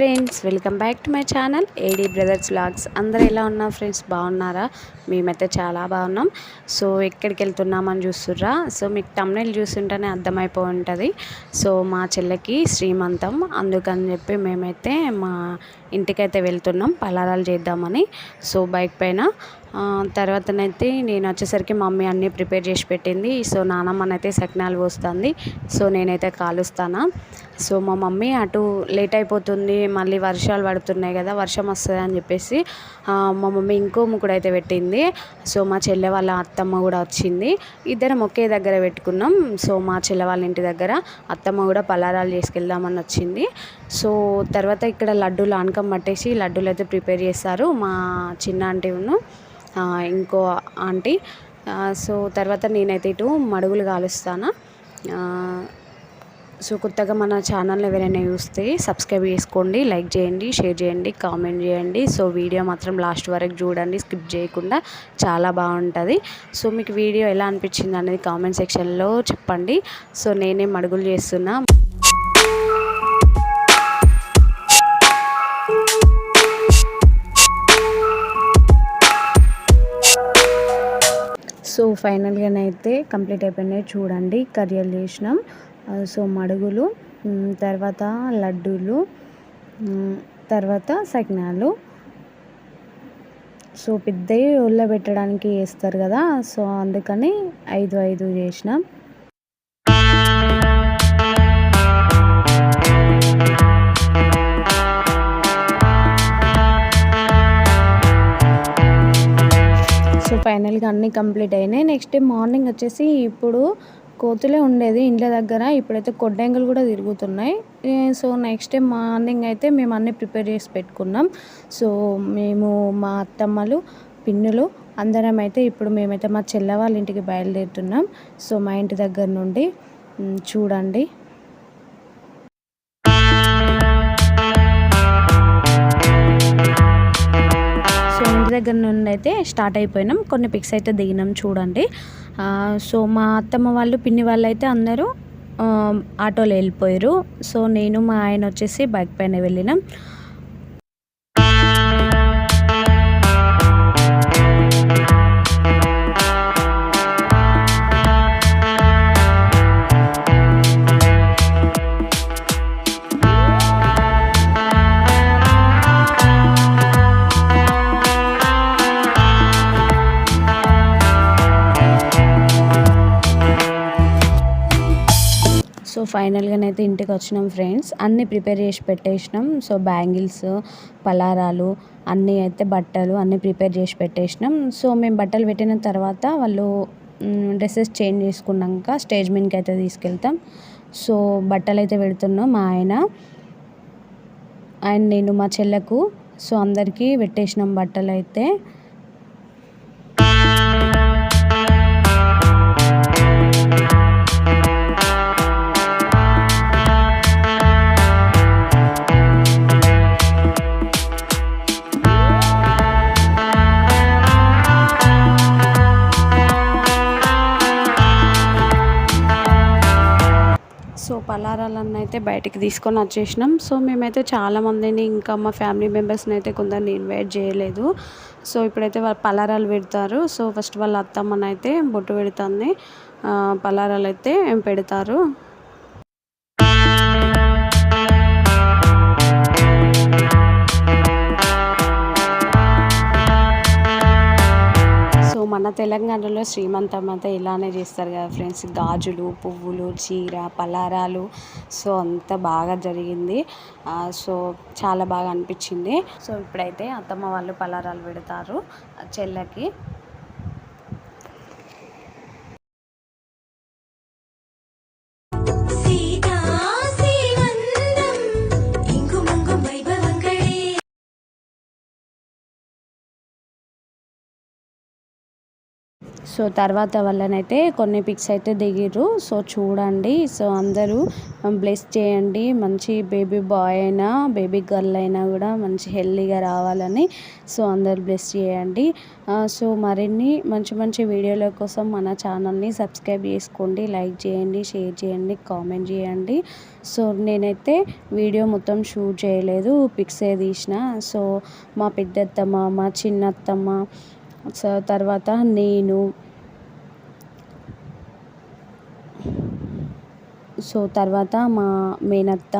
Friends welcome back to my channel. AD brothers vlogs. అందరూ ఎలా ఉన్నారు ఫ్రెండ్స్? బాగున్నారా? మేమైతే చాలా బాగున్నాం. సో ఎక్కడికి వెళ్తున్నామని చూస్తుర్రా? సో మీకు తమ్నైల్ చూస్తుంటేనే అర్థమైపో ఉంటుంది సో మా చెల్లెకి శ్రీమంతం. అందుకని చెప్పి మేమైతే మా ఇంటికైతే వెళ్తున్నాం. పలారాలు చేద్దామని. సో బైక్ పైన తర్వాతనైతే నేను వచ్చేసరికి మమ్మీ అన్నీ ప్రిపేర్ చేసి పెట్టింది. సో నానమ్మనైతే సకినాలు పోస్తుంది. సో నేనైతే కాలుస్తాను. సో మా మమ్మీ అటు లేట్ అయిపోతుంది. మళ్ళీ వర్షాలు పడుతున్నాయి కదా వర్షం వస్తుంది అని చెప్పేసి మా మమ్మీ ఇంకో ముక్కుడు అయితే పెట్టింది. సో మా చెల్లె వాళ్ళ అత్తమ్మ కూడా వచ్చింది. ఇద్దరం ఒకే దగ్గర పెట్టుకున్నాం. సో మా చెల్లె వాళ్ళ ఇంటి దగ్గర అత్తమ్మ కూడా పలారాలు చేసుకెళ్దామని వచ్చింది. సో తర్వాత ఇక్కడ లడ్డూలు ఆనకం పట్టేసి లడ్డూలు అయితే ప్రిపేర్ చేస్తారు. మా చిన్న ఆంటీ ఉన్నాం. ఇంకో ఆంటీ. సో తర్వాత నేనైతే ఇటు మడుగులు కాలుస్తాను. సో కొత్తగా మన ఛానల్ ఎవరైనా చూస్తే సబ్స్క్రైబ్ చేసుకోండి లైక్ చేయండి షేర్ చేయండి కామెంట్ చేయండి. సో వీడియో మాత్రం లాస్ట్ వరకు చూడండి స్కిప్ చేయకుండా చాలా బాగుంటుంది. సో మీకు వీడియో ఎలా అనిపించింది అనేది కామెంట్ సెక్షన్లో చెప్పండి. సో నేనే మడుగులు చేస్తున్నా. సో ఫైనల్గానైతే కంప్లీట్ అయిపోయినాయి. చూడండి కర్రీలు చేసినాం. సో మడుగులు తర్వాత లడ్డూలు తర్వాత సకినాలు. సో పెద్దవి ఒళ్ళబెట్టడానికి వేస్తారు కదా సో అందుకని ఐదు ఐదు చేసినాం. ఫైనల్గా అన్నీ కంప్లీట్ అయినాయి. నెక్స్ట్ డే మార్నింగ్ వచ్చేసి ఇప్పుడు కోతులే ఉండేది ఇండ్ల దగ్గర. ఇప్పుడైతే కొడ్డెంగలు కూడా తిరుగుతున్నాయి. సో నెక్స్ట్ డే మార్నింగ్ అయితే మేము అన్నీ ప్రిపేర్ చేసి పెట్టుకున్నాం. సో మేము మా అత్తమ్మలు పిన్నులు అందరం అయితే ఇప్పుడు మేమైతే మా చెల్ల వాళ్ళ ఇంటికి బయలుదేరుతున్నాం. సో మా ఇంటి దగ్గర నుండి చూడండి. ఇంటి దగ్గర నుండి అయితే స్టార్ట్ అయిపోయినాం. కొన్ని పిక్స్ అయితే దిగినాం చూడండి. సో మా అత్తమ్మ వాళ్ళు పిన్ని వాళ్ళు అయితే అందరూ ఆటోలో వెళ్ళిపోయారు. సో నేను మా ఆయన వచ్చేసి బైక్ పైన వెళ్ళినాం. ఫైనల్గానైతే ఇంటికి వచ్చినాం ఫ్రెండ్స్. అన్నీ ప్రిపేర్ చేసి పెట్టేసినాం. సో బ్యాంగిల్స్ పలారాలు అన్నీ అయితే బట్టలు అన్నీ ప్రిపేర్ చేసి పెట్టేసినాం. సో మేము బట్టలు పెట్టిన తర్వాత వాళ్ళు డ్రెస్సెస్ చేంజ్ చేసుకున్నాక స్టేజ్ మీదకి అయితే తీసుకెళ్తాం. సో బట్టలు అయితే పెడుతున్నాం మా ఆయన. అండ్ నేను మా చెల్లకు. సో అందరికీ పెట్టేసినాం బట్టలు అయితే అయితే బయటికి తీసుకొని వచ్చేసినాం. సో మేమైతే చాలా మందిని ఇంకా మా ఫ్యామిలీ మెంబర్స్ని అయితే కొందరిని ఇన్వైట్ చేయలేదు. సో ఇప్పుడైతే వాళ్ళు పలారాలు పెడతారు. సో ఫస్ట్ వాళ్ళ అత్తమ్మని అయితే బొట్టు పెడుతుంది. పలారాలు అయితే పెడతారు. మన తెలంగాణలో శ్రీమంతం అంతా ఇలానే చేస్తారు కదా ఫ్రెండ్స్. గాజులు పువ్వులు చీర పలారాలు. సో అంత బాగా జరిగింది. సో చాలా బాగా అనిపించింది. సో ఇప్పుడైతే అత్తమ్మ వాళ్ళు పలారాలు పెడతారు చెల్లకి చెల్లెకి. సో తర్వాత వల్లనైతే కొన్ని పిక్స్ అయితే దిగిర్రు. సో చూడండి సో అందరూ బ్లెస్ చేయండి. మంచి బేబీ బాయ్ అయినా బేబీ గర్ల్ అయినా కూడా మంచి హెల్దీగా రావాలని సో అందరు బ్లెస్ చేయండి. సో మరిన్ని మంచి మంచి వీడియోల కోసం మన ఛానల్ని సబ్స్క్రైబ్ చేసుకోండి. లైక్ చేయండి షేర్ చేయండి కామెంట్ చేయండి. సో నేనైతే వీడియో మొత్తం షూట్ చేయలేదు పిక్సే తీసిన. సో మా పెద్దత్తమ్మ మా చిన్నత్తమ్మ సో తర్వాత నేను సో తర్వాత మా మేనత్త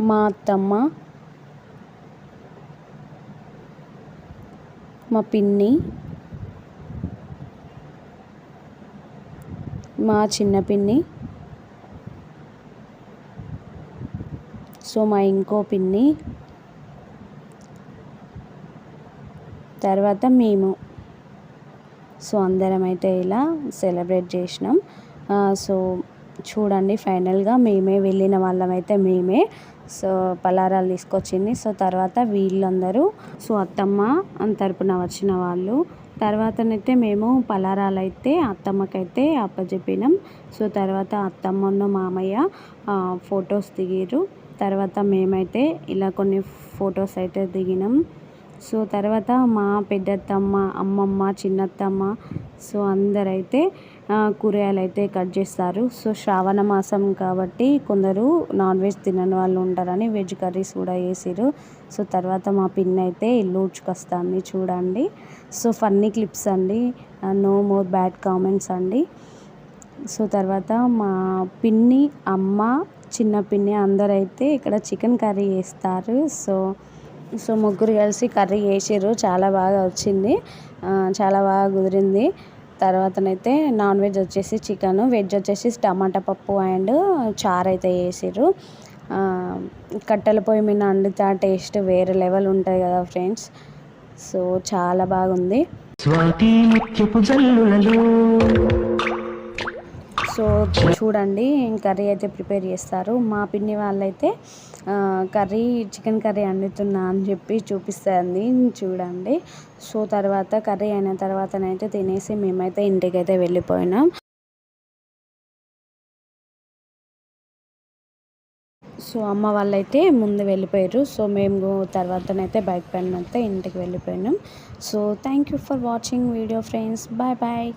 మా అత్తమ్మ మా పిన్ని మా చిన్న పిన్ని సో మా ఇంకో పిన్ని తర్వాత మేము. సో అందరం అయితే ఇలా సెలబ్రేట్ చేసినాం. సో చూడండి ఫైనల్గా మేమే వెళ్ళిన వాళ్ళమైతే మేమే. సో పలారాలు తీసుకొచ్చింది. సో తర్వాత వీళ్ళందరూ సో అత్తమ్మ తరపున వచ్చిన వాళ్ళు. తర్వాతనైతే మేము పలారాలు అయితే అత్తమ్మకైతే అప్పచెప్పినాం సో తర్వాత అత్తమ్మను మామయ్య ఫొటోస్ దిగిరు తర్వాత మేమైతే ఇలా కొన్ని ఫొటోస్ అయితే దిగినాం. సో తర్వాత మా పెద్దత్తమ్మ అమ్మమ్మ చిన్నత్తమ్మ సో అందరైతే కూరగాయలు అయితే కట్ చేస్తారు. సో శ్రావణ మాసం కాబట్టి కొందరు నాన్ వెజ్ తినని వాళ్ళు ఉంటారని వెజ్ కర్రీస్ కూడా వేసిరు సో తర్వాత మా పిన్ అయితే ఇల్లు ఊడ్చుకొస్తుంది చూడండి. సో ఫన్నీ క్లిప్స్ అండి. నో మోర్ బ్యాడ్ కామెంట్స్ అండి. సో తర్వాత మా పిన్ని అమ్మ చిన్న పిన్ని అందరైతే ఇక్కడ చికెన్ కర్రీ వేస్తారు సో సో ముగ్గురు కలిసి కర్రీ చేసారు చాలా బాగా వచ్చింది. చాలా బాగా కుదిరింది. తర్వాతనైతే నాన్ వెజ్ వచ్చేసి చికెన్. వెజ్ వచ్చేసి టమాటా పప్పు అండ్ చారు అయితే వేసారు కట్టెల పొయ్యి మీద వండితే ఆ టేస్ట్ వేరే లెవెల్ ఉంటుంది కదా ఫ్రెండ్స్. సో చాలా బాగుంది. స్వాతి ముత్యపు జల్లులలో సో చూడండి కర్రీ అయితే ప్రిపేర్ చేస్తారు. మా పిన్ని వాళ్ళైతే కర్రీ చికెన్ కర్రీ వండుతున్నా అని చెప్పి చూపిస్తుంది. చూడండి. సో తర్వాత కర్రీ అయిన తర్వాతనైతే తినేసి మేమైతే ఇంటికైతే వెళ్ళిపోయినాం. సో అమ్మ వాళ్ళైతే ముందు వెళ్ళిపోయారు. సో మేము తర్వాతనైతే బైక్ పైన అయితే ఇంటికి వెళ్ళిపోయినాం. So thank you for watching video friends. Bye bye.